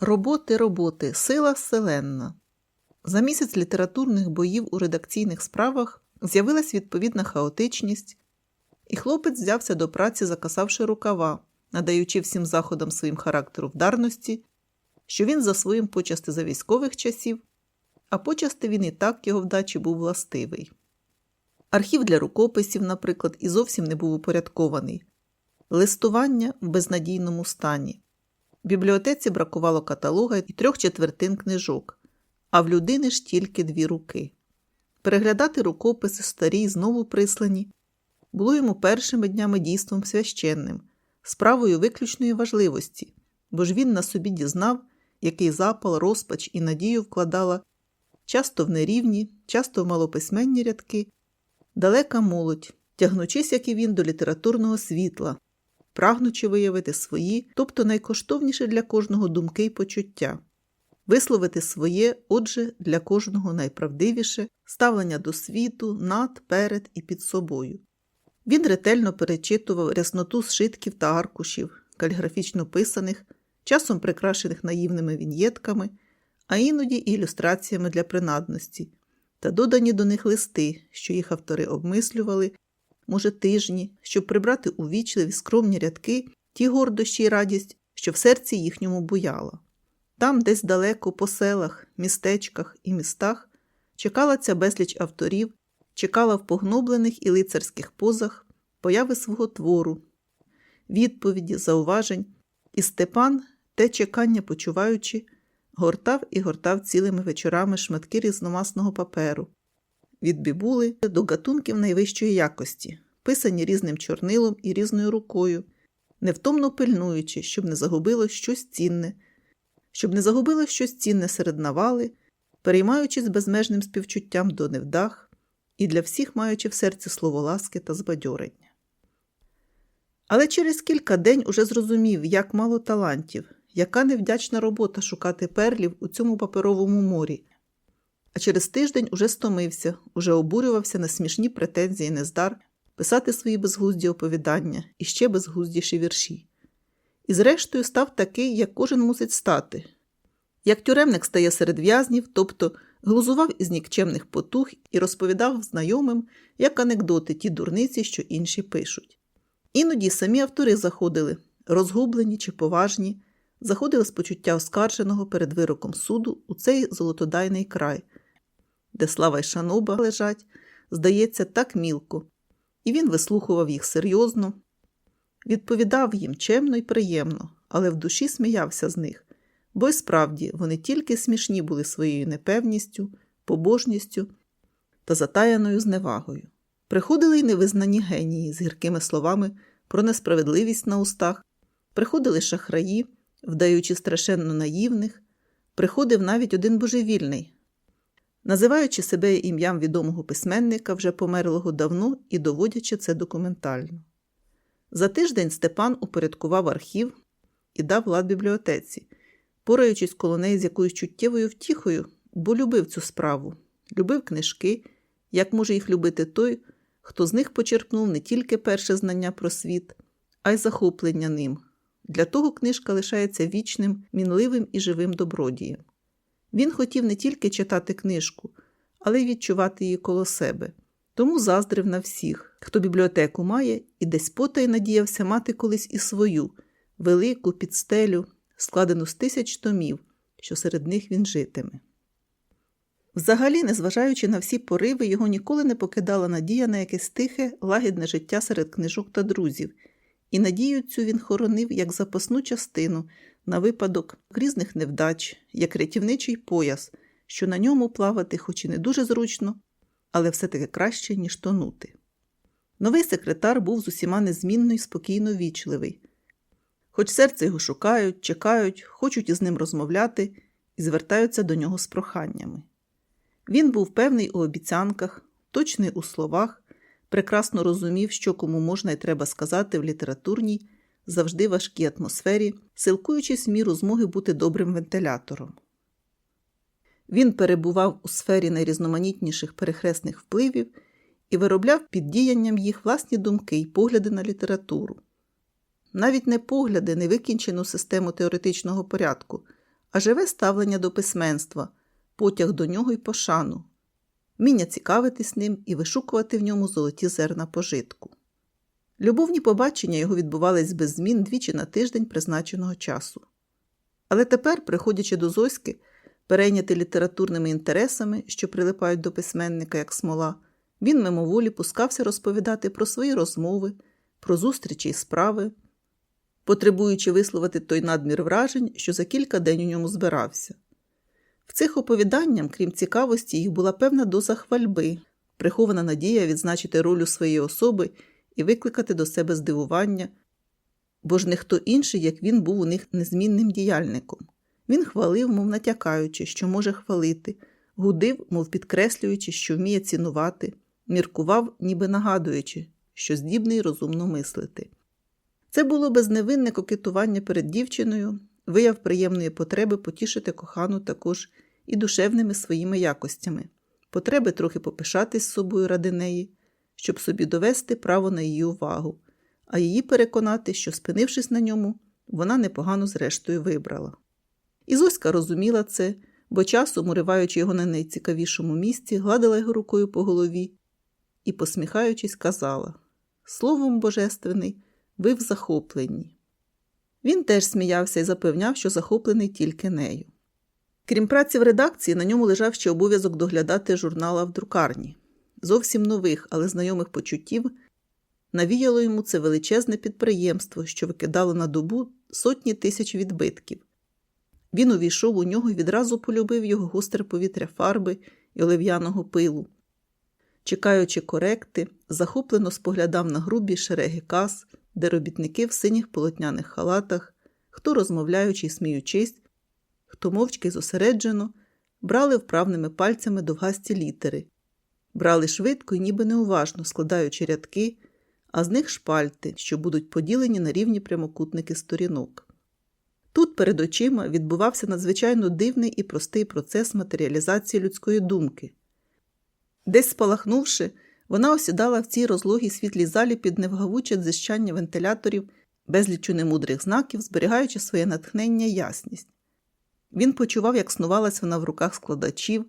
Роботи, роботи, сила вселенна. За місяць літературних боїв у редакційних справах з'явилась відповідна хаотичність, і хлопець взявся до праці, закасавши рукава, надаючи всім заходам своїм характеру вдарності, що він за своїм почасти за військових часів, а почасти він і так його вдачі був властивий. Архів для рукописів, наприклад, і зовсім не був упорядкований, листування в безнадійному стані. В бібліотеці бракувало каталога і трьох четвертин книжок, а в людини ж тільки дві руки. Переглядати рукописи старі знову прислані було йому першими днями дійством священним, справою виключної важливості, бо ж він на собі дізнав, який запал, розпач і надію вкладала часто в нерівні, часто в малописьменні рядки, далека молодь, тягнучись, як і він, до літературного світла, прагнучи виявити свої, тобто найкоштовніше для кожного думки й почуття, висловити своє, отже, для кожного найправдивіше ставлення до світу над, перед і під собою. Він ретельно перечитував рясноту зшитків та аркушів, каліграфічно писаних, часом прикрашених наївними віньєтками, а іноді ілюстраціями для принадності, та додані до них листи, що їх автори обмислювали, може, тижні, щоб прибрати у вічливі скромні рядки ті гордощі й радість, що в серці їхньому буяла. Там, десь далеко, по селах, містечках і містах, чекала ця безліч авторів, чекала в погноблених і лицарських позах появи свого твору, відповіді, зауважень, і Степан, те чекання почуваючи, гортав і гортав цілими вечорами шматки різномасного паперу, від бібули до гатунків найвищої якості, писані різним чорнилом і різною рукою, невтомно пильнуючи, щоб не загубило щось цінне, щоб не загубило щось цінне серед навали, переймаючись безмежним співчуттям до невдах і для всіх маючи в серці слово ласки та збадьорення. Але через кілька день уже зрозумів, як мало талантів, яка невдячна робота шукати перлів у цьому паперовому морі. А через тиждень уже стомився, уже обурювався на смішні претензії нездар писати свої безглузді оповідання і ще безглуздіші вірші. І зрештою став такий, як кожен мусить стати. Як тюремник стає серед в'язнів, тобто глузував із нікчемних потух і розповідав знайомим, як анекдоти ті дурниці, що інші пишуть. Іноді самі автори заходили, розгублені чи поважні, заходили з почуття оскарженого перед вироком суду у цей золотодайний край, де слава й шаноба лежать, здається, так мілко, і він вислухував їх серйозно, відповідав їм чемно і приємно, але в душі сміявся з них, бо й справді вони тільки смішні були своєю непевністю, побожністю та затаяною зневагою. Приходили й невизнані генії з гіркими словами про несправедливість на устах, приходили шахраї, вдаючи страшенно наївних, приходив навіть один божевільний, називаючи себе ім'ям відомого письменника, вже померлого давно і доводячи це документально. За тиждень Степан упорядкував архів і дав лад бібліотеці, пораючись коло неї з якоюсь чуттєвою втіхою, бо любив цю справу, любив книжки, як може їх любити той, хто з них почерпнув не тільки перше знання про світ, а й захоплення ним. Для того книжка лишається вічним, мінливим і живим добродієм. Він хотів не тільки читати книжку, але й відчувати її коло себе. Тому заздрив на всіх, хто бібліотеку має і десь потай надіявся мати колись і свою, велику підстелю, складену з тисяч томів, що серед них він житиме. Взагалі, незважаючи на всі пориви, його ніколи не покидала надія на якесь тихе, лагідне життя серед книжок та друзів, і надію цю він хоронив як запасну частину на випадок різних невдач, як рятівничий пояс, що на ньому плавати, хоч і не дуже зручно, але все-таки краще, ніж тонути. Новий секретар був з усіма незмінно і спокійно вічливий. Хоч серце його шукають, чекають, хочуть із ним розмовляти і звертаються до нього з проханнями. Він був певний у обіцянках, точний у словах, прекрасно розумів, що кому можна і треба сказати в літературній, завжди важкій атмосфері, силкуючись міру змоги бути добрим вентилятором. Він перебував у сфері найрізноманітніших перехресних впливів і виробляв під діянням їх власні думки й погляди на літературу. Навіть не погляди, не викінчену систему теоретичного порядку, а живе ставлення до письменства, потяг до нього й пошану, вміння цікавитись ним і вишукувати в ньому золоті зерна пожитку. Любовні побачення його відбувались без змін двічі на тиждень призначеного часу. Але тепер, приходячи до Зоськи, перейняти літературними інтересами, що прилипають до письменника як смола, він мимоволі пускався розповідати про свої розмови, про зустрічі й справи, потребуючи висловити той надмір вражень, що за кілька день у ньому збирався. В цих оповіданням, крім цікавості, їх була певна доза хвальби, прихована надія відзначити роль у своєї особи і викликати до себе здивування, бо ж не хто інший, як він був у них незмінним діяльником. Він хвалив, мов натякаючи, що може хвалити, гудив, мов підкреслюючи, що вміє цінувати, міркував, ніби нагадуючи, що здібний розумно мислити. Це було безневинне кокетування перед дівчиною, вияв приємної потреби потішити кохану також і душевними своїми якостями, потреби трохи попишатись собою ради неї, щоб собі довести право на її увагу, а її переконати, що, спинившись на ньому, вона непогано зрештою вибрала. І Зоська розуміла це, бо часом, уриваючи його на найцікавішому місці, гладила його рукою по голові і, посміхаючись, казала Словом божественний, ви в захопленні. Він теж сміявся і запевняв, що захоплений тільки нею. Крім праці в редакції, на ньому лежав ще обов'язок доглядати журнала в друкарні. Зовсім нових, але знайомих почуттів навіяло йому це величезне підприємство, що викидало на добу сотні тисяч відбитків. Він увійшов у нього і відразу полюбив його гостре повітря фарби і олив'яного пилу. Чекаючи коректи, захоплено споглядав на грубі шереги кас, де робітники в синіх полотняних халатах, хто розмовляючи й сміючись, хто мовчки зосереджено, брали вправними пальцями довгасті літери, брали швидко і ніби неуважно, складаючи рядки, а з них шпальти, що будуть поділені на рівні прямокутники сторінок. Тут перед очима відбувався надзвичайно дивний і простий процес матеріалізації людської думки. Десь спалахнувши, вона осідала в цій розлогій світлій залі під невгавуче дзищання вентиляторів, безлічу немудрих знаків, зберігаючи своє натхнення ясність. Він почував, як снувалась вона в руках складачів,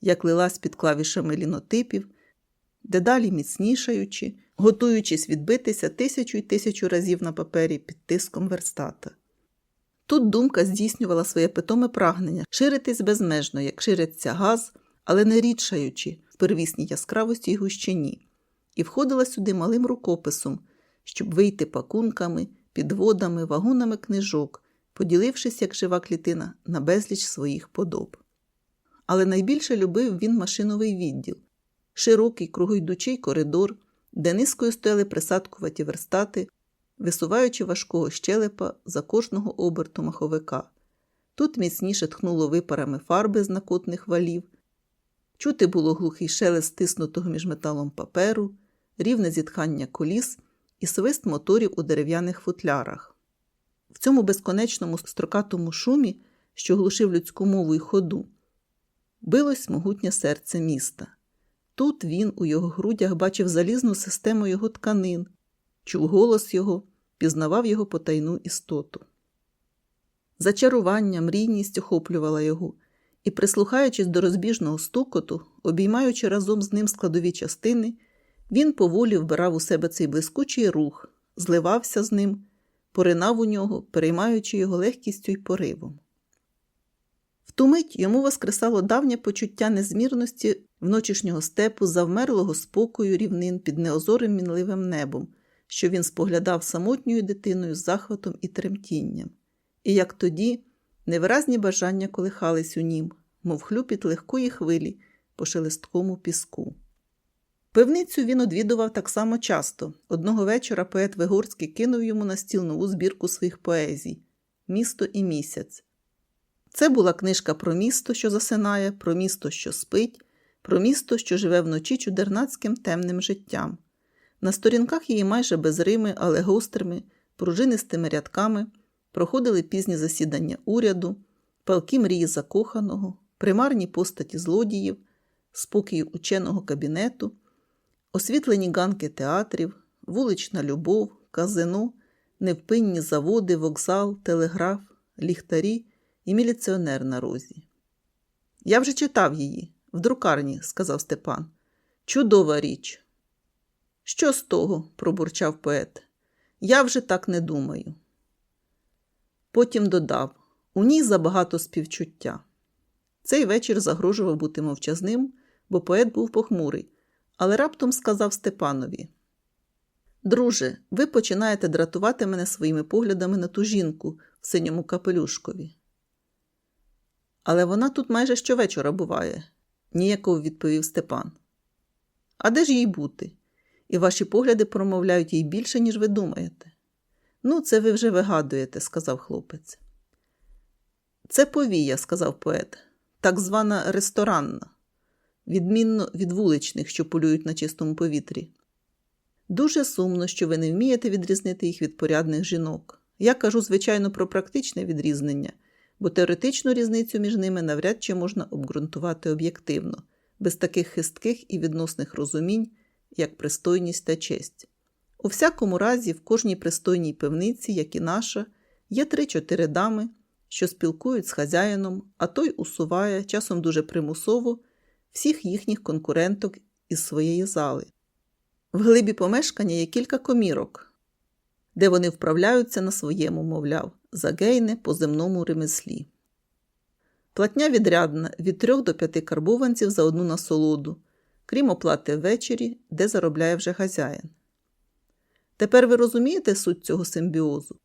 як лилась під клавішами лінотипів, дедалі міцнішаючи, готуючись відбитися тисячу й тисячу разів на папері під тиском верстата. Тут думка здійснювала своє питоме прагнення ширитись безмежно, як шириться газ, але не рідшаючи в первісній яскравості й гущині, і входила сюди малим рукописом, щоб вийти пакунками, підводами, вагонами книжок, поділившись, як жива клітина, на безліч своїх подоб. Але найбільше любив він машиновий відділ, широкий кругойдучий коридор, де низкою стояли присадкуваті верстати, висуваючи важкого щелепа за кожного оберту маховика. Тут міцніше тхнуло випарами фарби з накотних валів. Чути було глухий шелест стиснутого між металом паперу, рівне зітхання коліс і свист моторів у дерев'яних футлярах. В цьому безконечному строкатому шумі, що глушив людську мову й ходу, билось могутнє серце міста. Тут він у його грудях бачив залізну систему його тканин, чув голос його, пізнавав його потайну істоту. Зачарування, мрійність охоплювала його, і, прислухаючись до розбіжного стукоту, обіймаючи разом з ним складові частини, він поволі вбирав у себе цей блискучий рух, зливався з ним, поринав у нього, переймаючи його легкістю й поривом. Ту мить йому воскресало давнє почуття незмірності вночішнього степу, завмерлого спокою рівнин під неозорим мінливим небом, що він споглядав самотньою дитиною з захватом і тремтінням. І як тоді невиразні бажання колихались у нім, мов хлюпіт легкої хвилі по шелесткому піску. Пивницю він одвідував так само часто. Одного вечора поет Вигорський кинув йому на стіл нову збірку своїх поезій Місто і місяць. Це була книжка про місто, що засинає, про місто, що спить, про місто, що живе вночі чудернацьким темним життям. На сторінках її майже без рими, але гострими, пружинистими рядками проходили пізні засідання уряду, палки мрії закоханого, примарні постаті злодіїв, спокій ученого кабінету, освітлені ганки театрів, вулична любов, казино, невпинні заводи, вокзал, телеграф, ліхтарі і міліціонер на розі. Я вже читав її в друкарні, сказав Степан. Чудова річ. Що з того? пробурчав поет. Я вже так не думаю. Потім додав у ній забагато співчуття. Цей вечір загрожував бути мовчазним, бо поет був похмурий, але раптом сказав Степанові: Друже, ви починаєте дратувати мене своїми поглядами на ту жінку в синьому капелюшкові. Але вона тут майже щовечора буває, ніяково відповів Степан. А де ж їй бути? І ваші погляди промовляють їй більше, ніж ви думаєте. Ну, це ви вже вигадуєте, сказав хлопець. Це повія, сказав поет, так звана ресторанна, відмінно від вуличних, що полюють на чистому повітрі. Дуже сумно, що ви не вмієте відрізнити їх від порядних жінок. Я кажу, звичайно, про практичне відрізнення, бо теоретичну різницю між ними навряд чи можна обґрунтувати об'єктивно, без таких хистких і відносних розумінь, як пристойність та честь. У всякому разі, в кожній пристойній пивниці, як і наша, є три-чотири дами, що спілкують з хазяїном, а той усуває, часом дуже примусово, всіх їхніх конкуренток із своєї зали. В глибі помешкання є кілька комірок, де вони вправляються на своєму, мовляв, загейне по земному ремеслі. Платня відрядна від трьох до п'яти карбованців за одну насолоду, крім оплати ввечері, де заробляє вже хазяїн. Тепер ви розумієте суть цього симбіозу?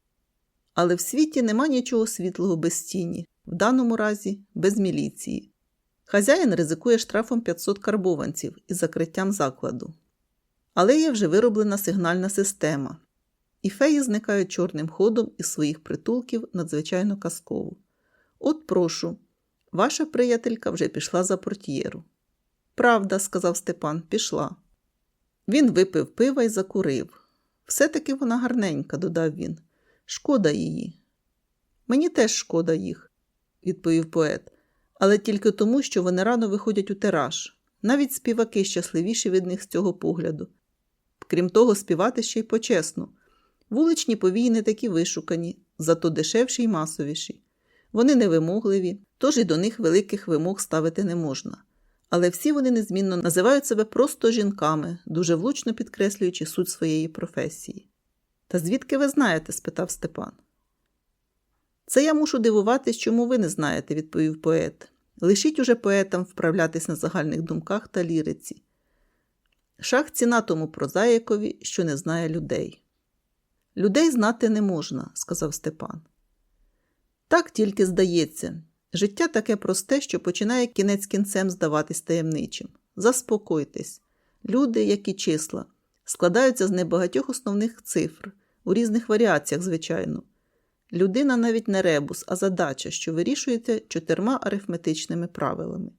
Але в світі нема нічого світлого без тіні, в даному разі без міліції. Хазяїн ризикує штрафом 500 карбованців із закриттям закладу. Але є вже вироблена сигнальна система, і феї зникають чорним ходом із своїх притулків надзвичайно казково. От прошу, ваша приятелька вже пішла за портьєру. Правда, сказав Степан, пішла. Він випив пива і закурив. Все-таки вона гарненька, додав він. Шкода її. Мені теж шкода їх, відповів поет, але тільки тому, що вони рано виходять у тираж. Навіть співаки щасливіші від них з цього погляду. Крім того, співати ще й почесно. Вуличні повії не такі вишукані, зато дешевші й масовіші. Вони невимогливі, тож і до них великих вимог ставити не можна. Але всі вони незмінно називають себе просто жінками, дуже влучно підкреслюючи суть своєї професії. Та звідки ви знаєте? спитав Степан. Це я мушу дивуватись, чому ви не знаєте, відповів поет. Лишіть уже поетам вправлятись на загальних думках та ліриці. Шах ціна тому прозаїкові, що не знає людей. Людей знати не можна, сказав Степан. Так тільки здається. Життя таке просте, що починає кінець кінцем здаватись таємничим. Заспокойтесь. Люди, як і числа, складаються з небагатьох основних цифр, у різних варіаціях, звичайно. Людина навіть не ребус, а задача, що вирішується чотирма арифметичними правилами.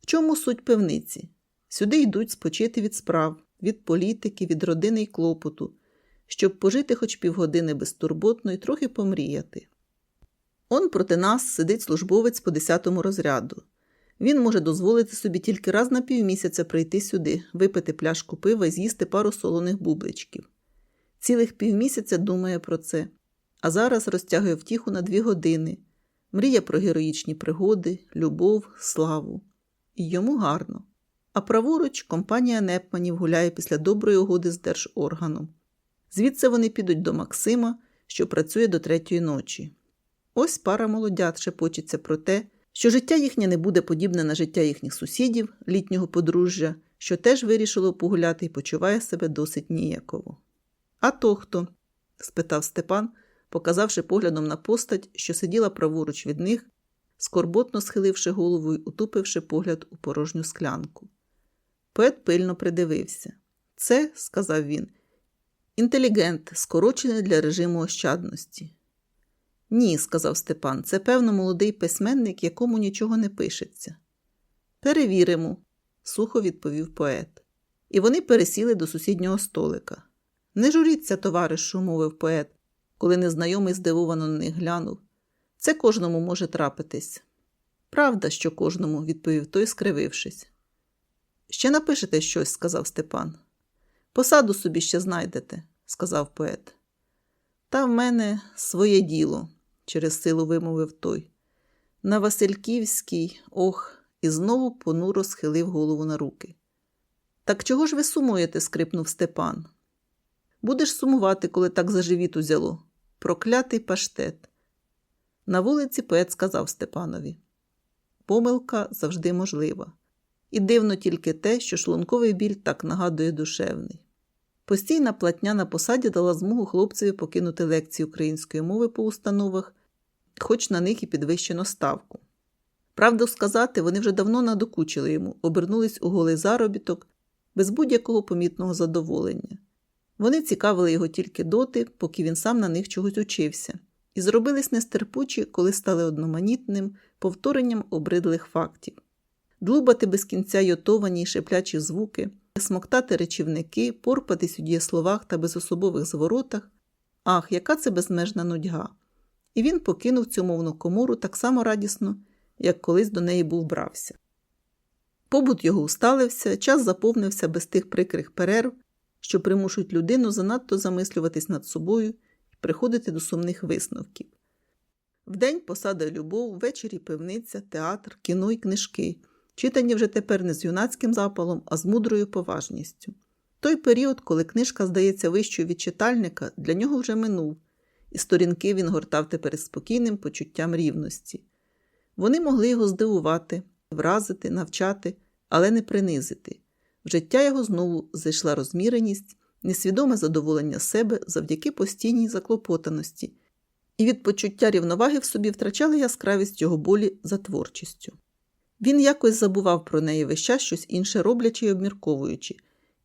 В чому суть певниці? Сюди йдуть спочити від справ, від політики, від родини й клопоту, щоб пожити хоч півгодини безтурботно і трохи помріяти. Он проти нас сидить службовець по 10 розряду. Він може дозволити собі тільки раз на півмісяця прийти сюди, випити пляшку пива і з'їсти пару солоних бубличків. Цілих півмісяця думає про це, а зараз розтягує втіху на дві години, мріє про героїчні пригоди, любов, славу. І йому гарно. А праворуч компанія Непманів гуляє після доброї угоди з держорганом. Звідси вони підуть до Максима, що працює до третьої ночі. Ось пара молодят шепочеться про те, що життя їхнє не буде подібне на життя їхніх сусідів, літнього подружжя, що теж вирішило погуляти і почуває себе досить ніяково. А то хто? спитав Степан, показавши поглядом на постать, що сиділа праворуч від них, скорботно схиливши голову й утупивши погляд у порожню склянку. Поет пильно придивився. Це, сказав він, інтелігент, скорочений для режиму ощадності. Ні, сказав Степан, це, певно, молодий письменник, якому нічого не пишеться. Перевіримо, сухо відповів поет. І вони пересіли до сусіднього столика. Не журіться, товаришу, мовив поет, коли незнайомий здивовано на них глянув. Це кожному може трапитись. Правда, що кожному, відповів той, скривившись. Ще напишете щось, сказав Степан. Посаду собі ще знайдете, сказав поет. Та в мене своє діло, через силу вимовив той. На Васильківській, ох, і знову понуро схилив голову на руки. Так чого ж ви сумуєте? скрипнув Степан. Будеш сумувати, коли так за живіт узяло. Проклятий паштет. На вулиці поет сказав Степанові. Помилка завжди можлива. І дивно тільки те, що шлунковий біль так нагадує душевний. Постійна платня на посаді дала змогу хлопцеві покинути лекції української мови по установах, хоч на них і підвищено ставку. Правду сказати, вони вже давно надокучили йому, обернулись у голий заробіток без будь-якого помітного задоволення. Вони цікавили його тільки доти, поки він сам на них чогось учився, і зробились нестерпучі, коли стали одноманітним повторенням обридлих фактів. Длубати без кінця йотовані й шеплячі звуки, смоктати речівники, порпатись у дієсловах та безособових зворотах. Ах, яка це безмежна нудьга! І він покинув цю мовну комору так само радісно, як колись до неї був брався. Побут його усталився, час заповнився без тих прикрих перерв, що примушують людину занадто замислюватись над собою і приходити до сумних висновків. Вдень посада любов, ввечері пивниця, театр, кіно й книжки, читані вже тепер не з юнацьким запалом, а з мудрою поважністю. Той період, коли книжка здається вищою від читальника, для нього вже минув, і сторінки він гортав тепер із спокійним почуттям рівності. Вони могли його здивувати, вразити, навчати, але не принизити. В життя його знову зайшла розміреність, несвідоме задоволення себе завдяки постійній заклопотаності, і від почуття рівноваги в собі втрачали яскравість його болі за творчістю. Він якось забував про неї весь час щось інше роблячи й обмірковуючи,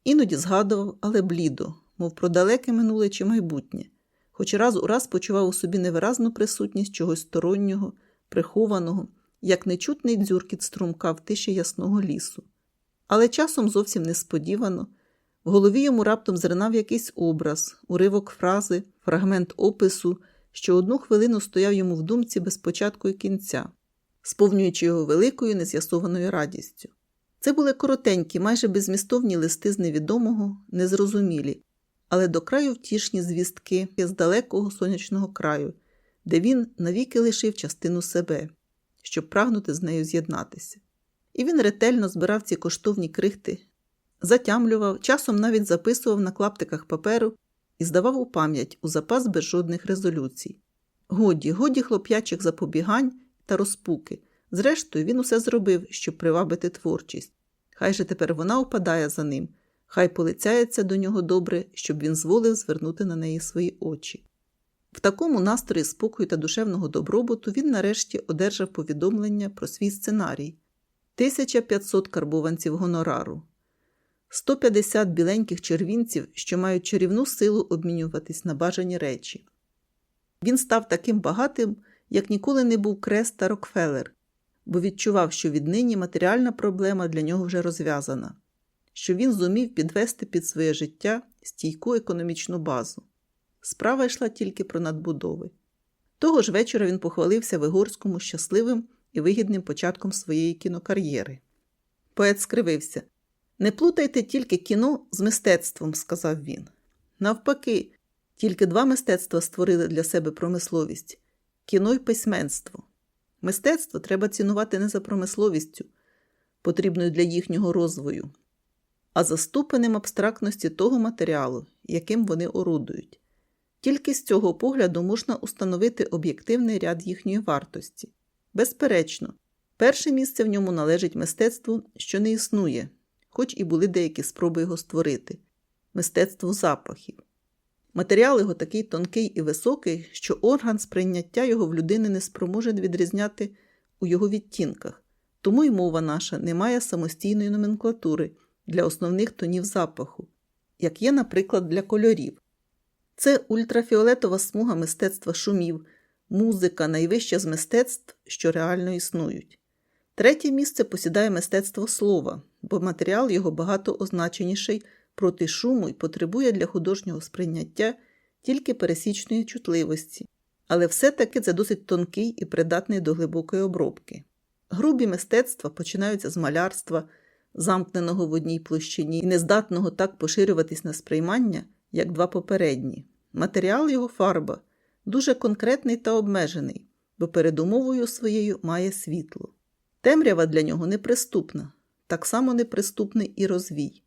іноді згадував, але блідо, мов про далеке минуле чи майбутнє, хоч раз у раз почував у собі невиразну присутність чогось стороннього, прихованого, як нечутний дзюркіт струмка в тиші ясного лісу. Але часом зовсім несподівано в голові йому раптом зринав якийсь образ, уривок фрази, фрагмент опису, що одну хвилину стояв йому в думці без початку і кінця, сповнюючи його великою нез'ясованою радістю. Це були коротенькі, майже безмістовні листи з невідомого, незрозумілі, але до краю втішні звістки з далекого сонячного краю, де він навіки лишив частину себе, щоб прагнути з нею з'єднатися. І він ретельно збирав ці коштовні крихти, затямлював, часом навіть записував на клаптиках паперу і здавав у пам'ять у запас без жодних резолюцій. Годі, годі хлоп'ячих запобігань та розпуки. Зрештою, він усе зробив, щоб привабити творчість. Хай же тепер вона упадає за ним, хай полицяється до нього добре, щоб він зволив звернути на неї свої очі. В такому настрої спокою та душевного добробуту він нарешті одержав повідомлення про свій сценарій 1500 карбованців гонорару, 150 біленьких червінців, що мають чарівну силу обмінюватись на бажані речі. Він став таким багатим, як ніколи не був Крест та Рокфеллер, бо відчував, що віднині матеріальна проблема для нього вже розв'язана, що він зумів підвести під своє життя стійку економічну базу. Справа йшла тільки про надбудови. Того ж вечора він похвалився Вигорському щасливим і вигідним початком своєї кінокар'єри. Поет скривився. Не плутайте тільки кіно з мистецтвом, сказав він. Навпаки, тільки два мистецтва створили для себе промисловість кіно й письменство. Мистецтво треба цінувати не за промисловістю, потрібною для їхнього розвою, а за ступенем абстрактності того матеріалу, яким вони орудують. Тільки з цього погляду можна установити об'єктивний ряд їхньої вартості. Безперечно, перше місце в ньому належить мистецтву, що не існує, хоч і були деякі спроби його створити мистецтво запахів. Матеріал його такий тонкий і високий, що орган сприйняття його в людини не спроможен відрізняти у його відтінках, тому й мова наша не має самостійної номенклатури для основних тонів запаху, як є, наприклад, для кольорів. Це ультрафіолетова смуга мистецтва шумів, музика найвища з мистецтв, що реально існують. Третє місце посідає мистецтво слова, бо матеріал його багато означеніший проти шуму і потребує для художнього сприйняття тільки пересічної чутливості, але все-таки це досить тонкий і придатний до глибокої обробки. Грубі мистецтва починаються з малярства, замкненого в одній площині і нездатного так поширюватись на сприймання, як два попередні. Матеріал його фарба дуже конкретний та обмежений, бо передумовою своєю має світло. Темрява для нього неприступна, так само неприступний і розвій.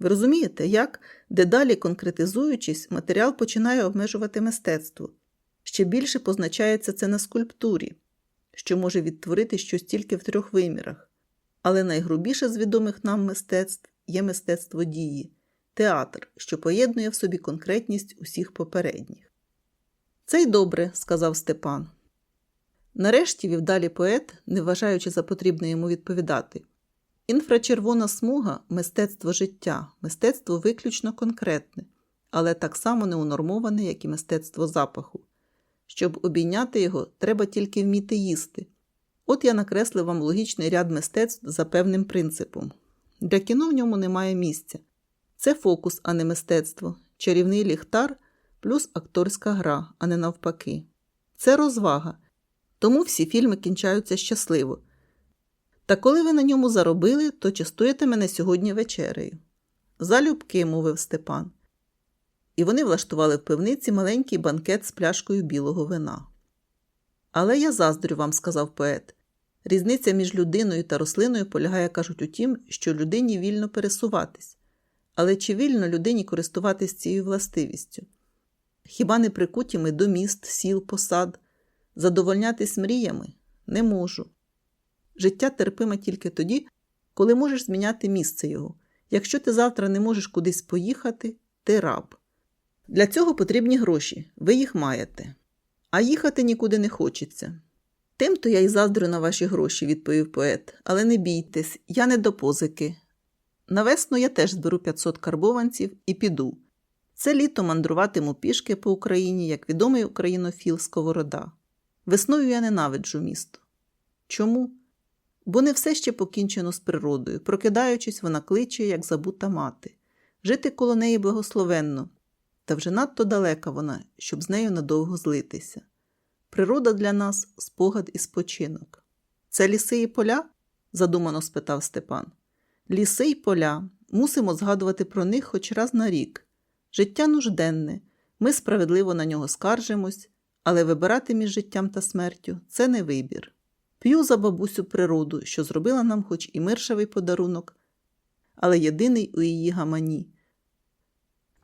Ви розумієте, як, дедалі конкретизуючись, матеріал починає обмежувати мистецтво. Ще більше позначається це на скульптурі, що може відтворити щось тільки в трьох вимірах. Але найгрубіше з відомих нам мистецтв є мистецтво дії, театр, що поєднує в собі конкретність усіх попередніх. Це й добре, сказав Степан. Нарешті вів далі поет, не вважаючи за потрібне йому відповідати. Інфрачервона смуга мистецтво життя, мистецтво виключно конкретне, але так само неунормоване, як і мистецтво запаху. Щоб обійняти його, треба тільки вміти їсти. От я накреслив вам логічний ряд мистецтв за певним принципом. Для кіно в ньому немає місця. Це фокус, а не мистецтво, чарівний ліхтар плюс акторська гра, а не навпаки. Це розвага. Тому всі фільми кінчаються щасливо. Та коли ви на ньому заробили, то частуєте мене сьогодні вечерею. Залюбки, мовив Степан. І вони влаштували в пивниці маленький банкет з пляшкою білого вина. Але я заздрю вам, сказав поет. Різниця між людиною та рослиною полягає, кажуть, у тім, що людині вільно пересуватись. Але чи вільно людині користуватись цією властивістю? Хіба не прикуті ми до міст, сіл, посад? Задовольнятись мріями не можу. Життя терпиме тільки тоді, коли можеш зміняти місце його. Якщо ти завтра не можеш кудись поїхати, ти раб. Для цього потрібні гроші, ви їх маєте. А їхати нікуди не хочеться. Тим то я й заздрю на ваші гроші, відповів поет, але не бійтесь, я не до позики. Навесну я теж зберу 500 карбованців і піду. Це літо мандруватиму пішки по Україні, як відомий українофіл Сковорода. Весною я ненавиджу місто. Чому? Бо не все ще покінчено з природою. Прокидаючись, вона кличе, як забута мати. Жити коло неї благословенно, та вже надто далека вона, щоб з нею надовго злитися. Природа для нас спогад і спочинок. Це ліси і поля? задумано спитав Степан. Ліси й поля. Мусимо згадувати про них хоч раз на рік. Життя нужденне, ми справедливо на нього скаржимось, але вибирати між життям та смертю це не вибір. П'ю за бабусю природу, що зробила нам хоч і миршавий подарунок, але єдиний у її гамані.